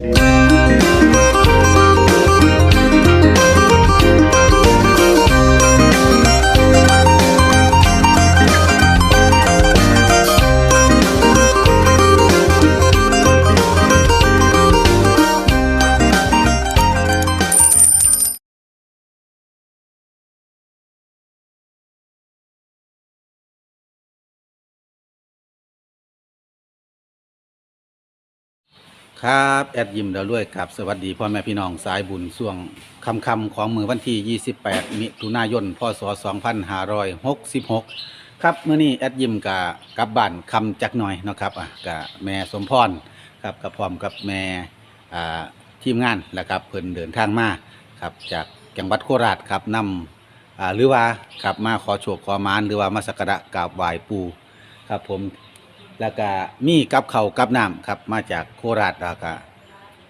Música ครับ แอดยิมเดาด้วยกับสวัสดีพ่อแม่พี่น้องสายบุญช่วงคำคำของมือวันที่ 28 มิถุนายน พศ 2566 ครับเมื้อนี้แอดยิมกับกลับบ้านคำจักหน่อยนะครับอะกับแม่สมพรครับกับพร้อมกับแม่อ่าทีมงานแล้วครับเพิ่นเดินทางมาครับจากจังหวัดโคราชครับนำอ่าหรือว่าครับมาขอโชคขอมานหรือว่ามาสักการะกราบไหว้ปู่ครับผม แล้วก็มีกับเขาวกับน้ำครับมาจากโคราชแล้วก็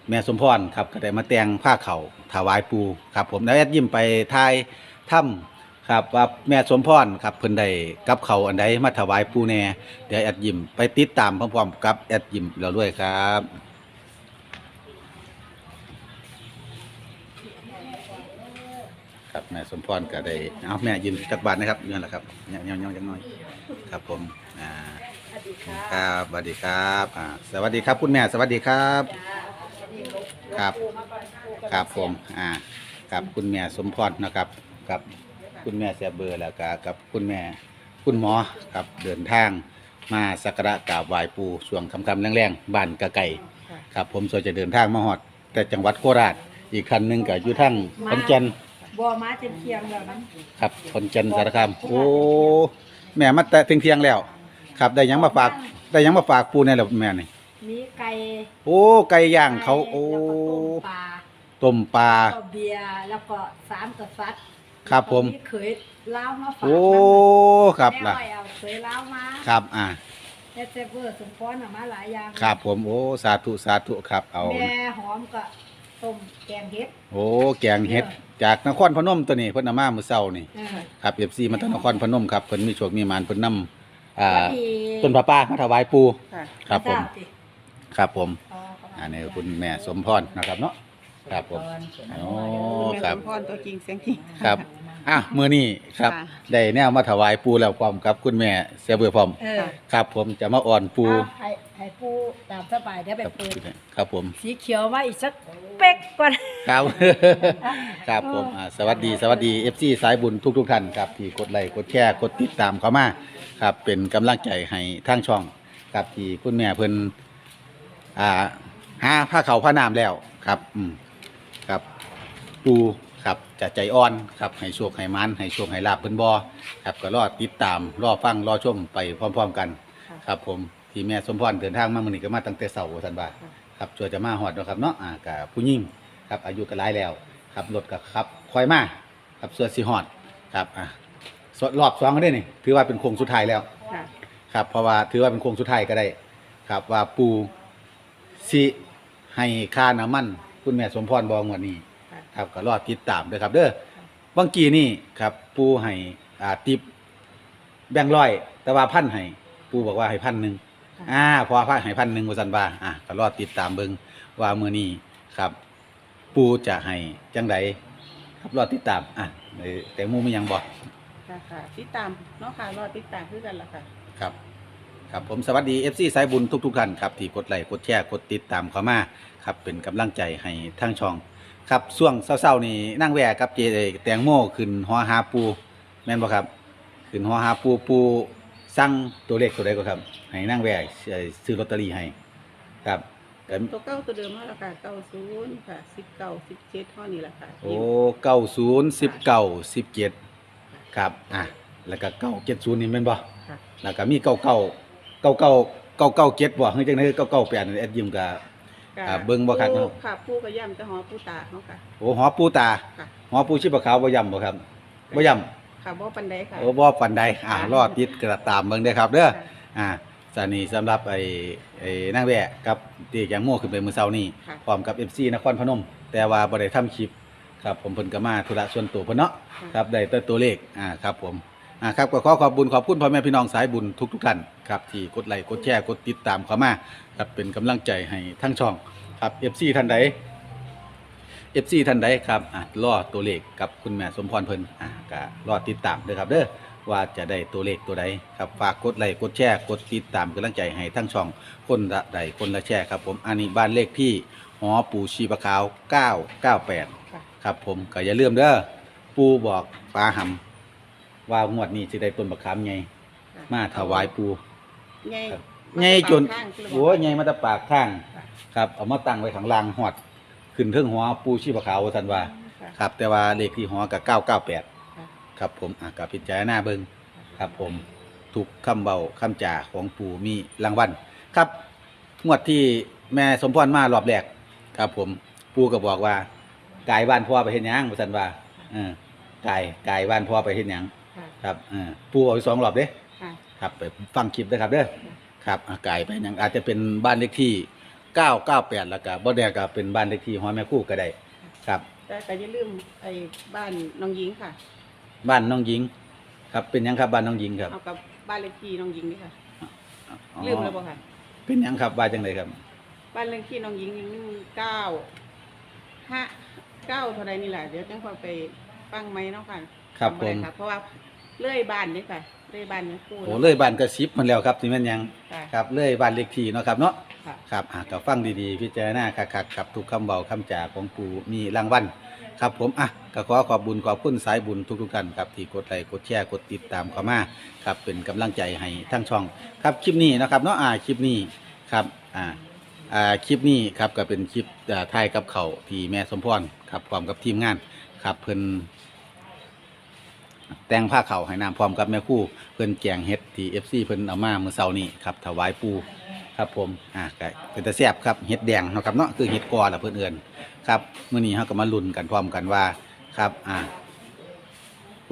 แม่สมพรครับก็ได้มาแต่งผ้าเขาวถวายปูครับ ผมแล้วแอดยิ้มไปทายถ้ำครับว่าแม่สมพรครับเพิ่นได้กับเขาวอันใดมาถวายปูแน่เดี๋ยวแอดยิ้มไปติดตามพร้อมๆกับแอดยิ้มเราด้วยครับ ครับแม่สมพรก็ได้เอาแม่ยืนจักบาทนะครับนี่แหละครับยังยังยังยังน้อยครับผมอ่า สวัสดีค่ะครับสวัสดีครับอ่าสวัสดีครับคุณแม่สวัสดีครับ ครับ ครับผมอ่ากับคุณแม่สมพรนะครับกับคุณแม่เสียเบอร์แล้วก็กับคุณแม่คุณหมอครับเดินทางมาสักการะกราบไหว้ปู่ช่วงคำคำๆแรงๆบ้านกะไก่ครับ ผมส่วนจะเดินทางมาฮอด แต่จังหวัดโคราชอีกคันหนึงก็อยู่ทั้งขอนแก่นบัวมาเต็มเคียงแล้วนั้นครับขอนแก่นสารคามโอ้แม่มาแต่เที่ยงๆแล้ว ครับได้หยังมาฝากได้หยังมาฝากปู่เนี่ยแหละแม่นี่มีไก่โอ้ไก่ย่างเขาโอ้แล้วก็ต้มปลาต้มปลาก็เบียร์แล้วก็สามกษัตริย์ครับผมมีเขยเล้าวมาฝากโอ้ครับล่ะล่ะแม่อ้อยเอาเขยเล้าวมาครับอ่าแม่เจเบอร์สมพรน่ะมาหลายอย่างครับผมโอ้สาธุสาธุครับเอา แม่หอมก็ต้มแกงเห็ดโอ้แกงเห็ดจากนครพนมตัวนี้เพิ่นเอามามื้อเช้านี่เออ ครับ FC มาจากนครพนมครับเพิ่นมีโชคมีหมานเพิ่นนำ อ่าแล้วมีต้นพระป่ามาถวายปู่ค่ะครับผมเจ้าสิครับผมอ๋อเข้ามาอันนี้คุณแม่สมพรนะครับเนาะ ครับผม โอ้ครับแม่สมพรตัวจริงเสียงจริง ครับ อะมื้อนี้ครับ ค่ะ ได้แนวมาถวายปู่แล้วพร้อมกับ คุณแม่เสียเบื่อพร้อม เออครับผมจะมาอ่อนปู่เอาให้ให้ปูตามสบายเดี๋ยวไปครับเปิดครับผม สีเขียวมาอีกสักเป๊กก่อน ครับ ครับผมอ่าสวัสดีสวัสดี FC สายบุญทุกทุกๆท่านครับที่กดไลค์กดแชร์กดติดตามเข้ามา ครับเป็นกำลังใจให้ทางช่องครับที่คุณแม่เพิ่นอ่าหาผ้าเขาวผ้าน้ำแล้วครับอืมครับปูครับจะใจอ่อนครับให้โชคให้มันให้โชคให้ลาบเพิ่นบ่ครับก็รอติดตามรอฟังรอชมไปพร้อม ๆ กัน ค่ะ ครับผมที่แม่สมพรเดินทางมามื้อนี้ก็มาตั้งแต่เช้าว่าซั่นว่าครับช่วยจะมาหอดเนาะครับเนาะอ่ากับผู้หญิงครับอายุก็หลายแล้วครับรถก็ครับคอยมาครับส่วนสิหอดครับอะส รอบสองก็ได้นี่ถือว่าเป็นโค้งสุดท้ายแล้ว ค่ะ ครับ เพราะว่าถือว่าเป็นโค้งสุดท้ายก็ได้ ครับ ว่าปูสิให้ค่าน้ำมัน คุณแม่สมพรบองวันนี้ ค่ะ ครับก็รอติดตามด้วยครับ เด้อบางกีนี่ครับ ปูให้อ่าติบแบ่งค์ร้อย แต่ว่าพันให้ปูบอกว่าให้พันหนึ่งอ่าพอพระให้พันหนึ่งวสันว่าอะก็รอติดตามเบิงว่ามือนี้ครับ ปูจะให้จังไดครับรอติดตามอะเอ่อแต่หมูไม่ยังบอก ค่ะค่ะติดตามเนาะค่ะรอติดตามคือกันล่ะค่ะ ครับ ครับผมสวัสดี FC สายบุญทุกๆท่านครับที่กดไลค์กดแชร์กดติดตามเข้ามาครับเป็นกำลังใจให้ทั้งช่อง ครับช่วงเศร้าๆนี่นั่งแวะกับเจแตงโมขึ้นหอหาปูแม่นบ่ครับ ขึ้นหอหาปูปูสั่งตัวเลขตัวใดก็ครับให้นั่งแวะเอ่อซื้อลอตเตอรี่ให้ครับก็ตัวเก้าตัวเดิมเนาะล่ะค่ะเก้าศูนย์ค่ะสิบเก้าสิบเจ็ดเท่านี้ล่ะค่ะโอ้เก้าศูนย์สิบเก้าสิบเจ็ด ครับอะแล้วก็เก้าเจ็ดศูนย์นี่แม่นบ่ค่ะ แล้วก็มีเก้าเก้าเก้าเก้าเก้าเก้าเจ็ดบ่เฮ้ยจังได๋เก้าเก้าแปดนี่แอดยิมก็อ่าเบิ่งบ่คักเนาะปูค่ะปูกระย่ำจะหอปูตาเขาค่ะ โอ้หอปูตาค่ะ หอปูชีพขาวบ่ย่ำบ่ครับบ่ย่ค่ะบ่ปันใดค่ะำโอ้บ่ปานใดอ่ารอติดกระตามเบิ่งเด้อครับเด้อ ค่ะ อ่าสานีสำหรับไอ้ไอ้นางแวะกับตีแกงโม่ขึ้นไปมื้อเช้านี้ค่ะ พร้อมกับ FC นครพนม แต่ว่าบ่ได้ทำคลิป ครับผมเพิ่นก็มาธุระส่วนตัวเพิ่นเนาะะครับได้แต่ตัวเลขอ่าครับผมอ่าครับก็ขอขอบบุญขอบคุณพ่อแม่พี่น้องสายบุญทุกทุกๆท่านครับที่กดไลค์กดแชร์กดติดตามเข้ามาครับเป็นกำลังใจให้ทั้งช่องครับ FC ท่านใด FC ท่านใดครับอะรอตัวเลขกับคุณแม่สมพรเพิ่นอะก็รอติดตามเด้อครับเด้อว่าจะได้ตัวเลขตัวใดครับฝากกดไลค์กดแชร์กดติดตามกำลังใจให้ทั้งช่องคนละใดคนละแชร์ครับผมอันนี้บ้านเลขที่หอปู่ชีปะขาว 998 ค่ะครับผมก็อย่าลืมเด้อปูบอกปลาหำว่างวดนี้สิได้ต้นบักขามไงค่ะมาถวายปูไงครับ ไงจนข้างๆโอ้ยไงมาแตะปากข้างครับเอามาตั้งไว้ข้างล่างหอด ขึ้นเทิงหัวปูชีพขาวท่านว่าค่ะครับแต่ว่าเลขที่หัวกับเก้าเก้าแปดค่ะครับผมอะกับพิจารณาเบิงครับผมทุกคำเบาคำจ่าของปูมีรางวัลครับงวดที่แม่สมพรมารอบแรกครับผมปูก็บอกว่า กายบ้านพ่อไปเห็นยังท่านว่าเออกายกายบ้านพ่อไปเห็นยังค่ะครับเออปูเอาไปสองรอบเด้ค่ะ ครับไปฟังคลิปด้วยครับเด้อครับอะไก่ไปยังอาจจะเป็นบ้านเลขที่998แล้วก็บ่แน่ก็เป็นบ้านเลขที่หอแม่คู่ก็ได้ครับ แต่ก็อย่าลืมไอ้บ้านน้องหญิงค่ะ บ้านน้องหญิง ครับเป็นหยังครับบ้านน้องหญิงครับเอากับบ้านเลขที่น้องหญิงนี่ค่ะ อ๋อลืมแล้วบ่ค่ะ เป็นหยังครับว่าจังไดครับบ้านเลขที่น้องหญิงหนึ่งเก้าห้า เก้าเท่าไรนี่แหละเดี๋ยวจังพอไปฟังไหมเนาะค่ะครับผจำได้มค่ะเพราะว่าเลื่อยบ้านนี่ค่ะเลื่อยบ้านนี่คู่โอ้เลยบ้านกระซิบมันแล้วครับที่แม่นหยังค่ะครับเลยบ้านเลขที่เนาะครับเนาะค่ะครับอะก็ฟังดีๆพิจารณาคักๆครับทุกคำเบาคำจาของปู่มีรางวัลครับผมอะก็ขอขอบบุญขอบคุณสายบุญทุกๆท่านครับที่กดไลค์กดแชร์กดติดตามเข้ามาครับเป็นกำลังใจให้ทั้งช่อง ครับคลิปนี้นะครับเนาะอ่าคลิปนี้ครับอ่า อ่าคลิปนี้ครับก็เป็นคลิปอ่าถ่ายกับเขาวที่แม่สมพรครับพร้อมกับทีมงานครับเพิ่นแต่งผ้าเขาวให้น้ำพร้อมกับแม่คู่เพิ่นแกงเฮ็ดที่ FC เพิ่นเอามาเมื่อเช้านี้ครับถวายปูครับผมอ่าก็เป็นตะแซ่บครับเห็ดแดงเนาะครับเนาะคือเห็ดกอล่ะเพื่อนเอื่นครับมื้อนี้เฮาก็มาลุ้นกันพร้อมกันว่าครับอ่า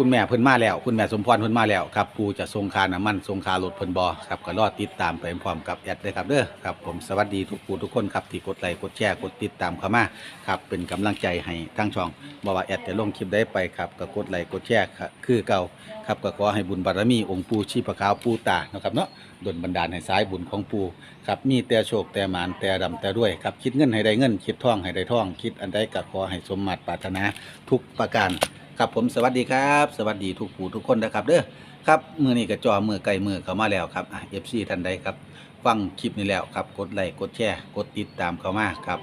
คุณแม่เพิ่นมาแล้ว คุณแม่สมพรเพิ่นมาแล้วครับปูจะทรงคาน้ำมันทรงคารถเพิ่นบ่ครับก็รอติดตามไปพร้อมกับแอดเลยครับเด้อครับผมสวัสดีทุกผู้ทุกคนครับที่กดไลค์กดแชร์กดติดตามเข้ามาครับเป็นกำลังใจให้ทั้งช่องบ่ว่าแอดจะลงคลิปได้ไปครับก็กดไลค์กดแชร์ครับคือเก่าครับก็ขอให้บุญบารมีองค์ปู่ชีพขาวปู่ตาเนาะครับเนาะดลบันดาลให้สายบุญของปู่ครับมีแต่โชคแต่หมานแต่ดำแต่ด้วยครับคิดเงินให้ได้เงิน คิดท่องให้ได้ท่อง คิดอันใดก็ขอให้สมมาตรปรารถนาทุกประการ ครับผมสวัสดีครับ สวัสดีทุกผู้ทุกคนนะครับเด้อครับมือนี้ก็จอมือไกลมือเข้ามาแล้วครับเอฟซีท่านใดครับ ฟังคลิปนี้แล้วครับกดไลค์กดแชร์กดติดตามเข้ามาครับ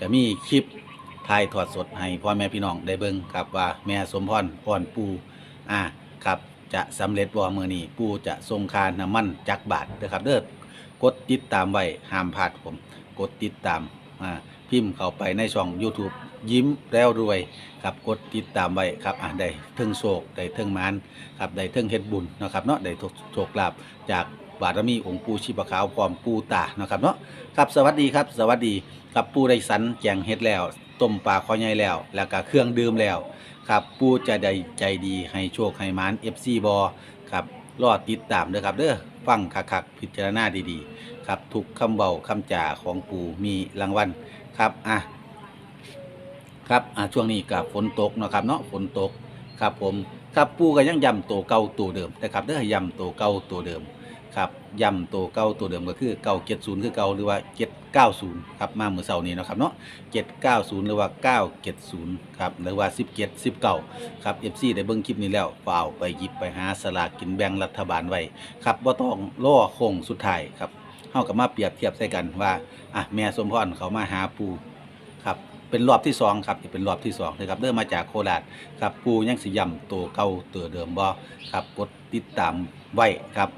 จะมีคลิปถ่ายทอดสดให้พ่อแม่พี่น้องได้เบิ่งครับว่าแม่สมพรพรปูอ่าครับจะสำเร็จบ่มือนี้ปูจะทรงคาน้ำมันจักบาทเด้อครับเด้อกดติดตามไว้ห้ามพลาดผม กดติดตามอ่าพิมพ์เข้าไปในช่อง YouTube ยิ้มแล้วรวยครับกดติดตามไว้ครับอ่าได้เทิงโศกได้เทิงมานครับได้เทิงเฮ็ดบุญนะครับเนาะได้โชคลาภจากบารมีองค์ปู่ชีพขาวพร้อมปู่ตานะครับเนาะครับสวัสดีครับ สวัสดีครับปูได้สันแกงเฮ็ดแล้วต้มปลาคอใหญ่แล้ว แล้วก็เครื่องดื่มแล้วครับปูจะได้ใจดีให้โชคให้มาน FC บอครับรอติดตามเด้อครับเด้อฟังคักๆพิจารณาดีๆ ครับทุกคำเบาคำจ่าของปูมีรางวัลครับอะ ครับอะช่วงนี้กับฝนตกเนาะครับเนาะฝนตกครับผมครับปูก็ยังย้ำตัวเก่าตัวเดิมนะครับเด้อย้ำตัวเก่าตัวเดิมครับย่ำตัวเก้าตัวเดิมก็คือเก้าเจ็ดศูนย์คือเก่าหรือว่าเจ็ดเก้าศูนย์ครับมาเมื่อเสาร์นี้นะครับเนาะเจ็ดเก้าศูนย์หรือว่าเก้าเจ็ดศูนย์ครับหรือว่าสิบเจ็ดสิบเก้าครับเอฟซีได้เบิ่งคลิปนี้แล้วเปล่าไปหยิบไปหาสลากกินแบ่งรัฐบาลไว้ครับว่าต้องล่อโค้งสุดท้ายครับเฮากับมาเปรียบเทียบใส่กันว่าอะแม่สมพรเขามาหาปู เป็นรอบที่สองครับนี่เป็นรอบที่สองนะครับเริ่มมาจากโคราชครับปูยังสิย่ำตัวเก่าตัวเดิมบ่ครับกดติดตามไว้ครับ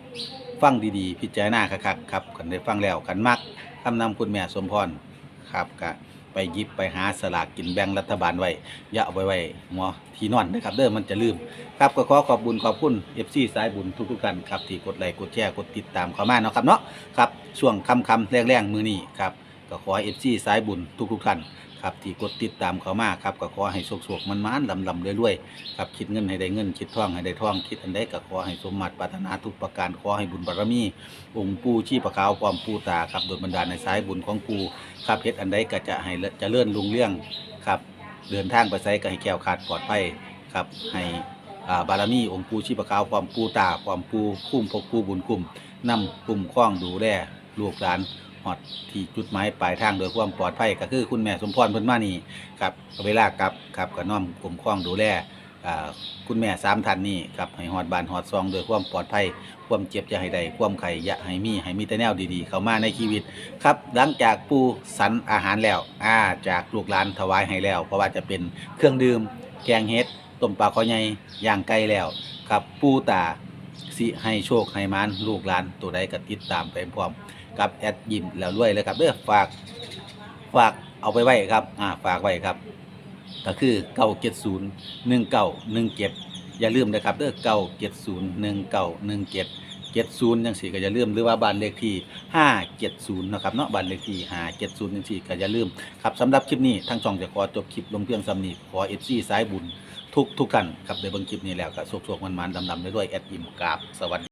ฟังดีๆ พิจารณาคักๆครับกันได้ฟังแล้วกันมักคำนำคุณแม่สมพรครับก็ไปหยิบไปหาสลากกินแบ่งรัฐบาลไว้อย่าเอาไว้ไว้หมอที่นอนนะครับเด้อมันจะลืม ครับก็ขอขอบบุญขอบคุณเอฟซีสายบุญทุกๆกันครับที่กดไลค์กดแชร์กดติดตามเข้ามาเนาะครับเนาะครับช่วงคำคำๆแรงๆมือนี้ครับก็ขอเอฟซีสายบุญทุกๆท่าน ครับที่กดติดตามเขามากครับก็ขอให้โชคๆมันๆลำๆเรื่อยๆครับคิดเงินให้ได้เงิน คิดท่องให้ได้ท่อง คิดอันใดก็ขอให้สมมาตรปรารถนาทุกประการขอให้บุญบารมี องค์ปู่ชีพขาวความปู่ตาครับโดยบันดาในสายบุญของปู่ครับเฮ็ดอันใดก็จะให้จะเลื่อนลุงเรื่องครับเดินทางไปไสก็ให้แก้วขาดปลอดภัยครับให้บารมีองค์ปู่ชีพขาวความปู่ตาความปู่คุ้มพกปู่บุญคุ้มนำคุ้มครองดูแลลูกหลาน ฮอดที่จุดหมายปลายทางโดยความปลอดภัยก็คือคุณแม่สมพรเพิ่นมานี่ครับเวลากลับครับก็น้อมกลมคล้องดูแลคุณแม่สามท่านนี้ครับให้ฮอดบานฮอดซองโดยความปลอดภัย ความเจ็บอย่าให้ได้ความไข่ย่าให้มีให้มีแต่แนวดีๆ เข้ามาในชีวิต ครับหลังจากปูสันอาหารแล้วอาจากลูกหลานถวายให้แล้ว เพราะว่าจะเป็นเครื่องดื่ม แกงเฮ็ดต้มปลาคอใหญ่ย่างไก่แล้วครับปูตาสิให้โชคให้มานลูกหลานตัวใดก็ติดตามไปพร้อม กับแอดยิมแล้วรวยเลยครับเด้อฝากฝากเอาไปไว้ครับอ่าฝากไว้ครับ ก็คือเก้าเจ็ดศูนย์หนึ่งเก้าหนึ่งเจ็ดอย่าลืมนะครับเด้อเก้าเจ็ดศูนย์หนึ่งเก้าหนึ่งเจ็ดเจ็ดศูนย์ยังสี่ก็อย่าลืมหรือว่าบ้านเลขที่ห้าเจ็ดศูนย์นะครับเนาะบ้านเลขที่ห้าเจ็ดศูนย์ยังสี่ก็อย่าลืมครับสำหรับคลิปนี้ทั้งช่องจะขอจบคลิปลงเพียงสำนีขอเอฟซีสายบุญทุกทุกท่านครับในเบิ่งคลิปนี้แล้วก็โชคๆมันๆดำๆด้วยแอดยิมกราบสวัสดี